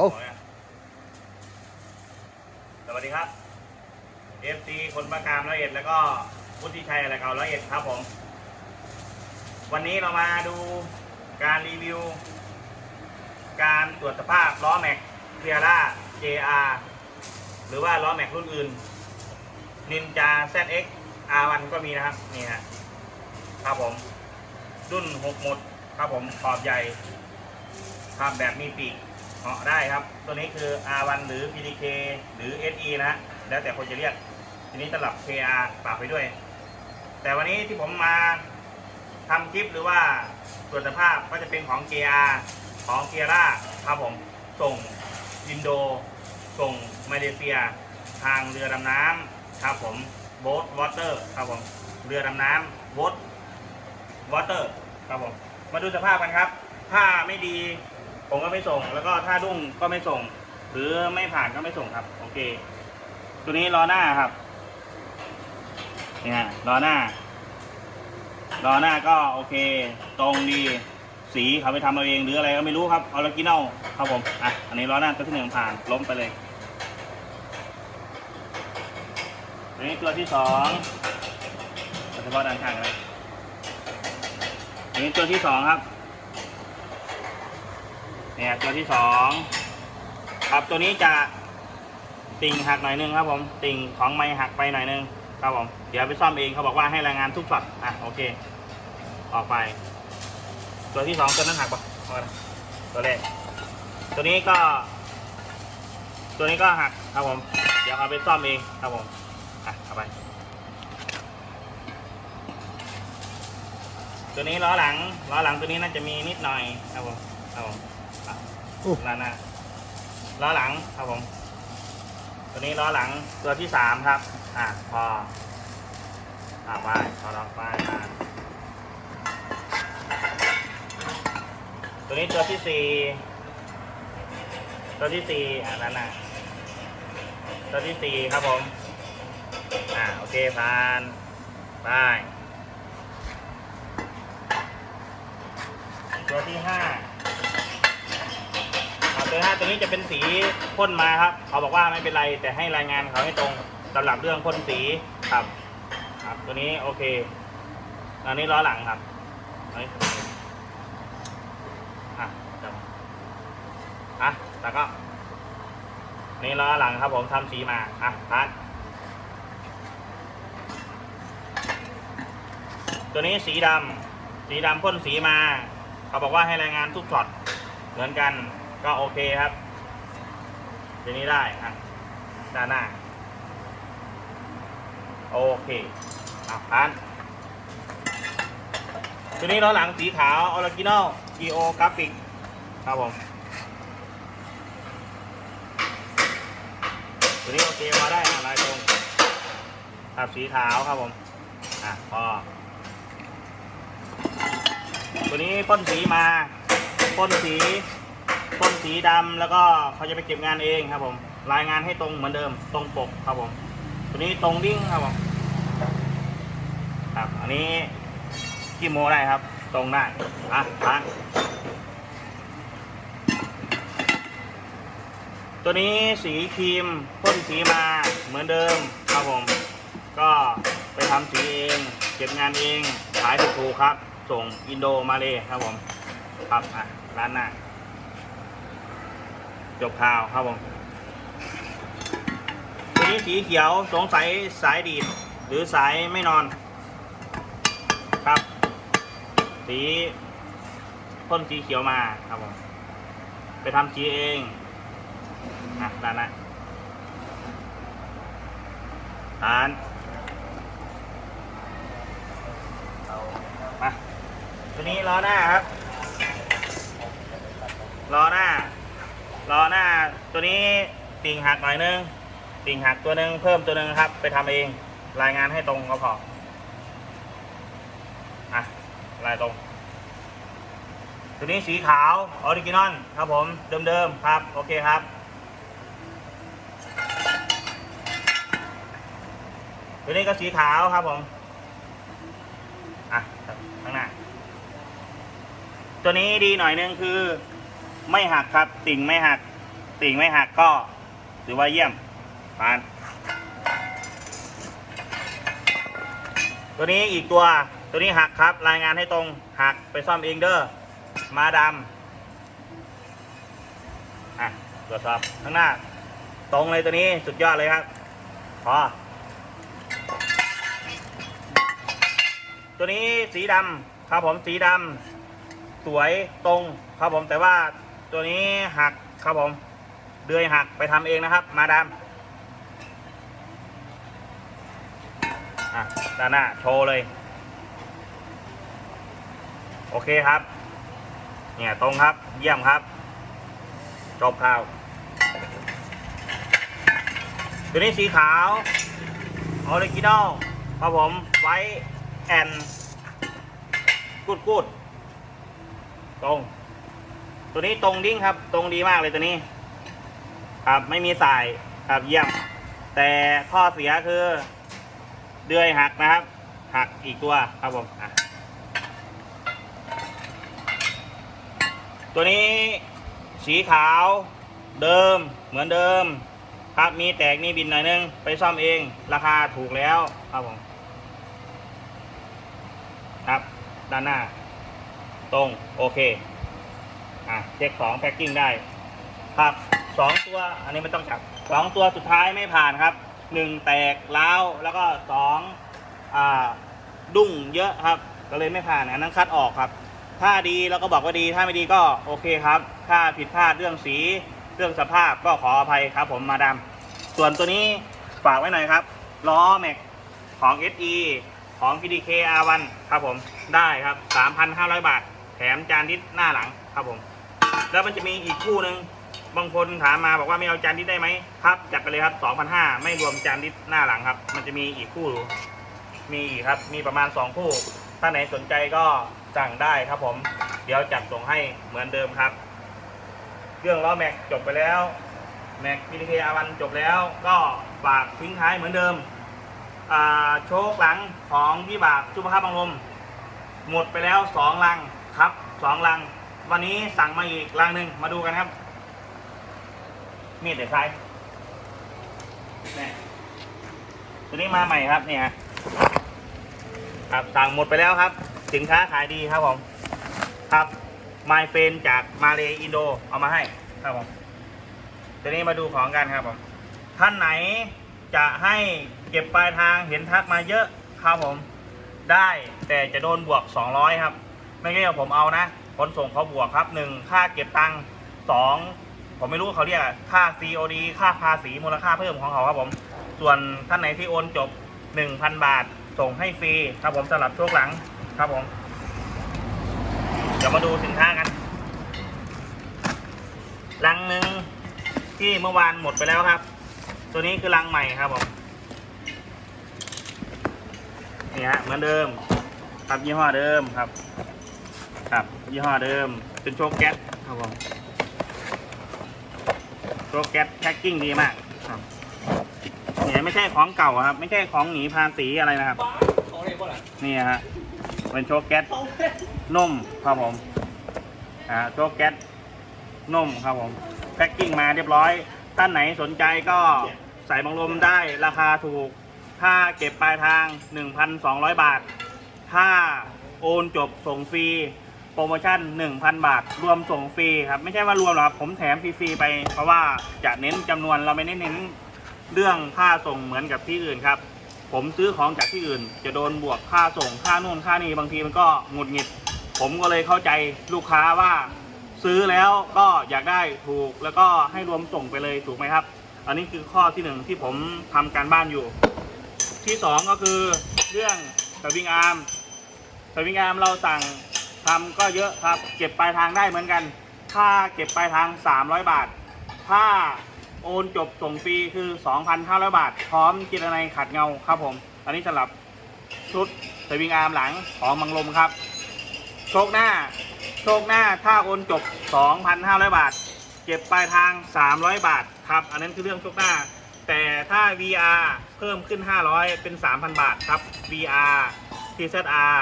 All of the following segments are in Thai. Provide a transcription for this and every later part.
โอ้สวัสดีครับเอฟซีคนประการร้อยเอ็ดแล้วก็วุฒิชัยอะไรเก่าร้อยเอ็ดครับผม วันนี้เรามาดูการรีวิว การตรวจสภาพล้อแม็กเทียร่า JR หรือว่าล้อแม็กรุ่นอื่น Ninja ZX R1 ก็มีนะครับ นี่ฮะครับผม รุ่น 6 หมด ครับผมขอบใหญ่ครับแบบมีปีก เหาะได้ครับ ตัวนี้คือ R1 หรือ PDK หรือ SE นะฮะแล้วแต่คนจะเรียก ทีนี้สำหรับ KR ฝากไปด้วย แต่วันนี้ที่ผมมาทำคลิปหรือว่าตรวจสภาพก็จะเป็นของ JR ของเกียร่าครับผมส่งอินโด ส่งมาเลเซีย ทางเรือดำน้ำครับผมโบ๊ทวอเตอร์ครับผมเรือดำน้ำโบ๊ทวอเตอร์ครับผมมาดูสภาพกันครับถ้าไม่ดี ผมก็ไม่ส่ง แล้วก็ถ้าดุ้งก็ไม่ส่ง หรือไม่ผ่านก็ไม่ส่งครับ โอเค ตัวนี้ล้อหน้าครับนี่ฮะล้อหน้าล้อหน้าก็โอเค ตรงดี สีเขาไปทำเอาเองหรืออะไรก็ไม่รู้ครับออริจินอลครับผมอะอันนี้ล้อหน้าตัวที่หนึ่งผ่านล้มไปเลยตัวนี้ตัวที่สองเฉพาะด้านข้างเลยตัวนี้ตัวที่สองครับ เนี่ยตัวที่สองครับตัวนี้จะติ่งหักหน่อยนึงครับผมติ่งของไม้หักไปหน่อยนึงครับผมเดี๋ยวไปซ่อมเองเขาบอกว่าให้รายงานทุกช็อตอะโอเค ออกไป ตัวที่สองตัวนั้นหักปะตัวแรกตัวนี้ก็ ตัวนี้ก็หักครับผม เดี๋ยวเอาไปซ่อมเองครับผมอะเอาไป ตัวนี้ล้อหลังล้อหลังตัวนี้น่าจะมีนิดหน่อยครับผมครับผม โอ้ ล้อหน้าล้อหลังครับผม ตัวนี้ล้อหลังตัวที่สามครับ อะพออะไปพอเราไปอะตัวนี้ตัวที่สี่ตัวที่สี่อะนั่นน่ะตัวที่สี่ครับผม อะโอเคผ่านไปตัวที่ห้า อ่าตัวห้าตัวนี้จะเป็นสีพ่นมาครับ เขาบอกว่าไม่เป็นไรแต่ให้รายงานเขาให้ตรงสำหรับเรื่องพ่นสีครับ ครับ ตัวนี้โอเค อันนี้ล้อหลังครับอะจับอะแล้วก็นนี่ล้อหลังครับ ผมทำสีมาอะพัดตัวนี้สีดำสีดำพ่นสีมา เขาบอกว่าให้รายงานทุกช็อตเหมือนกัน ก็โอเคครับทีนี้ได้อะด้านหน้า โอเคอะพันตัวนี้ล้อหลังสีขาวออริจินอล Geo Graphic ครับผมตัวนี้โอเคมาได้อะลายตรงครับสีขาวครับผมอะพอตัวนี้พ่นสีมาพ่นสี พ่นสีดำแล้วก็เขาจะไปเก็บงานเองครับผม รายงานให้ตรงเหมือนเดิม ตรงปกครับผม ตัวนี้ตรงดิ้งครับผม ครับ อันนี้กี่โมได้ครับ ตรงได้ อะมาตัวนี้สีครีมพ่นสีมาเหมือนเดิมครับผม ก็ไปทำสีเอง เก็บงานเอง ขายถูกๆครับ ส่งอินโดมาเลยครับผม ครับอะร้านหน้า จบข่าวครับผมตัวนี้สีเขียวสงสัยสายดีดหรือสายไม่นอน ครับ สีพ่นสีเขียวมาครับผมไปทำสีเองอะร้านนะร้านมาตัวนี้ล้อหน้าครับล้อหน้า ตัวนี้ติ่งหักหน่อยนึงติ่งหักตัวหนึ่งเพิ่มตัวหนึ่งครับ ไปทำเองรายงานให้ตรงก็พออะลายตรง ตัวนี้สีขาวออริจินอลครับผมเดิมๆครับ โอเคครับตัวนี้ก็สีขาวครับผมอะข้างหน้าตัวนี้ดีหน่อยนึงคือ ไม่หักครับติ่งไม่หัก ติ่งไม่หักก็ถือว่าเยี่ยมผ่านตัวนี้อีกตัวตัวนี้หักครับ รายงานให้ตรงหักไปซ่อมเองเด้อมาดำอะตรวจสอบข้างหน้า ตรงเลยตัวนี้สุดยอดเลยครับพอตัวนี้สีดำครับผมสีดำสวยตรงครับผมแต่ว่าตัวนี้หักครับผม เดือยหักไปทำเองนะครับ มาดำอะด้านหน้าโชว์เลย โอเคครับ เนี่ยตรงครับ เยี่ยมครับ จบข่าวตัวนี้สีขาวออริจินอลครับผมไว้แอนกูดกูดตรง ตัวนี้ตรงดิ้งครับ ตรงดีมากเลยตัวนี้ ครับไม่มีสายครับเยี่ยม แต่ข้อเสียคือ เดือยหักนะครับ หักอีกตัวครับผมตัวนี้สีขาวเดิมเหมือนเดิม ครับมีแตกมีบินหน่อยนึง ไปซ่อมเองราคาถูกแล้วครับผมครับ ด้านหน้า ตรง โอเค อะ เช็คของแพ็กกิ้งได้ ครับ สองตัวอันนี้ไม่ต้องจับสองตัวสุดท้ายไม่ผ่านครับหนึ่งแตกล้าวแล้วก็สองอ่าดุ้งเยอะครับ ก็เลยไม่ผ่านอันนั้นคัดออกครับ ถ้าดีเราก็บอกว่าดีถ้าไม่ดีก็โอเคครับ ถ้าผิดพลาดเรื่องสีเรื่องสภาพก็ขออภัยครับผมมาดามส่วนตัวนี้ฝากไว้หน่อยครับล้อแม็กของ SE ของ PDK R1 ครับผมได้ครับ 3,500 บาท แถมจานดิสหน้าหลังครับผม แล้วมันจะมีอีกคู่หนึ่ง บางคนถามมาบอกว่าไม่เอาจานดิสได้ไหมครับจัดไปเลยครับ2,500ไม่รวมจานดิสหน้าหลังครับ มันจะมีอีกคู่ มีอีกครับ มีประมาณ 2 คู่ ถ้าไหนสนใจก็สั่งได้ครับผม เดี๋ยวจัดส่งให้เหมือนเดิมครับเรื่องล้อแม็กจบไปแล้ว แม็ก PDK R1 จบแล้ว ก็ฝากทิ้งท้ายเหมือนเดิมโชคหลังของพี่บากชุภาพบางลม หมดไปแล้วสองลังครับสองลัง วันนี้สั่งมาอีกลังหนึ่งมาดูกันครับ มีดเดี๋ยวใช้เนี่ยตัวนี้มาใหม่ครับเนี่ยฮะครับสั่งหมดไปแล้วครับ สินค้าขายดีครับผมครับไมเฟนจากมาเลอินโดเอามาให้ครับผมทีนี้มาดูของกันครับผมท่านไหนจะให้เก็บปลายทางเห็นทักมาเยอะครับผม ได้แต่จะโดนบวก 200 ครับ ไม่ใช่ว่าผมเอานะขนส่งเขาบวกครับหนึ่งค่าเก็บตังค์สอง ผมไม่รู้เขาเรียกค่า COD ค่าภาษีมูลค่าเพิ่มของเขาครับผม ส่วนท่านไหนที่โอนจบ 1,000 บาท ส่งให้ฟรีครับผมสำหรับช่วงหลังครับผม เดี๋ยวมาดูสินค้ากันลังหนึ่งที่เมื่อวานหมดไปแล้วครับ ตัวนี้คือลังใหม่ครับผมนี่ฮะเหมือนเดิมครับยี่ห้อเดิมครับ ครับยี่ห้อเดิมเป็นโชคแก๊สครับผม โชคแก๊สแพ็กกิ้งดีมากครับเนี่ยไม่ใช่ของเก่าครับ ไม่ใช่ของหนีภาษีอะไรนะครับของอะไรบ่ล่ะนี่ฮะเป็นโชคแก๊สนุ่มครับผมอ่าโชคแก๊สนุ่มครับผมแพ็กกิ้งมาเรียบร้อย ท่านไหนสนใจก็ใส่บังลมได้ราคาถูก ถ้าเก็บปลายทาง 1,200 บาท ถ้าโอนจบส่งฟรี โปรโมชั่น 1,000 บาท รวมส่งฟรีครับ ไม่ใช่ว่ารวมหรอกครับ ผมแถมฟรีๆไป เพราะว่าจะเน้นจำนวนเราไม่ได้เน้นเรื่องค่าส่งเหมือนกับที่อื่นครับ ผมซื้อของจากที่อื่น จะโดนบวกค่าส่งค่านู่นค่านี่บางทีมันก็หงุดหงิด ผมก็เลยเข้าใจลูกค้าว่า ซื้อแล้วก็อยากได้ถูกแล้วก็ให้รวมส่งไปเลยถูกไหมครับ อันนี้คือข้อที่หนึ่งที่ผมทำการบ้านอยู่ ที่สองก็คือเรื่องสวิงอาร์มสวิงอาร์มเราสั่ง ทำก็เยอะครับ เก็บปลายทางได้เหมือนกันถ้าเก็บปลายทาง 300 บาท ถ้าโอนจบส่งฟรีคือ 2,500 บาท พร้อมจิตรนัยขัดเงาครับผม อันนี้สำหรับชุดสวิงอาร์มหลังของมังลมครับ โชคหน้า โชคหน้าถ้าโอนจบ 2,500 บาท เก็บปลายทาง 300 บาทครับ อันนั้นคือเรื่องโชคหน้า แต่ถ้า VR เพิ่มขึ้น 500 เป็น 3,000 บาทครับ VR TZR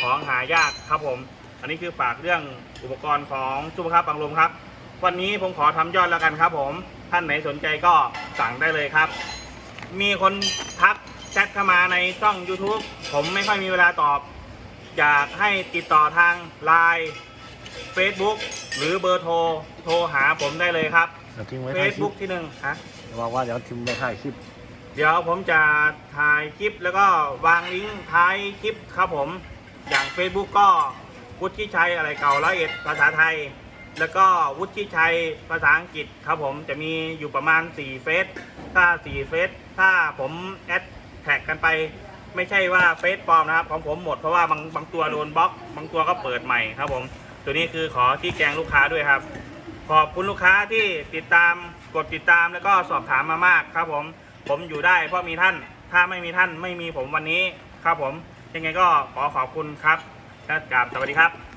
ของหายากครับผม อันนี้คือฝากเรื่องอุปกรณ์ของจุบครับบางลมครับ วันนี้ผมขอทำยอดแล้วกันครับ ผมท่านไหนสนใจก็สั่งได้เลยครับ มีคนทักแชทเข้ามาในช่อง YouTube ผมไม่ค่อยมีเวลาตอบ อยากให้ติดต่อทาง Line Facebook หรือเบอร์โทรโทรหาผมได้เลยครับ เดี๋ยวทิ้งไว้ท้ายคลิป Facebook ที่หนึ่งฮะ บอกว่าเดี๋ยวทิ้งไว้ท้ายคลิป เดี๋ยวผมจะถ่ายคลิปแล้วก็วางลิงก์ท้ายคลิปครับผม อย่าง Facebook ก็ วุฒิชัยอะไรเก่าร้อยเอ็ดภาษาไทย แล้วก็วุฒิชัยภาษาอังกฤษครับผมจะมีอยู่ประมาณ 4 เฟซถ้า 4 เฟซถ้าผมแอดแท็กกันไป ไม่ใช่ว่าเฟซปลอมนะครับของผมหมดเพราะว่าบางบางตัวโดนบล็อกบางตัวก็เปิดใหม่ครับผมตัวนี้คือขอที่แกงลูกค้าด้วยครับขอบคุณลูกค้าที่ติดตามกดติดตามแล้วก็สอบถามมามากครับผม ผมอยู่ได้เพราะมีท่าน ถ้าไม่มีท่านไม่มีผมวันนี้ครับผมยังไงก็ขอขอบคุณครับ ก็กราบสวัสดีครับ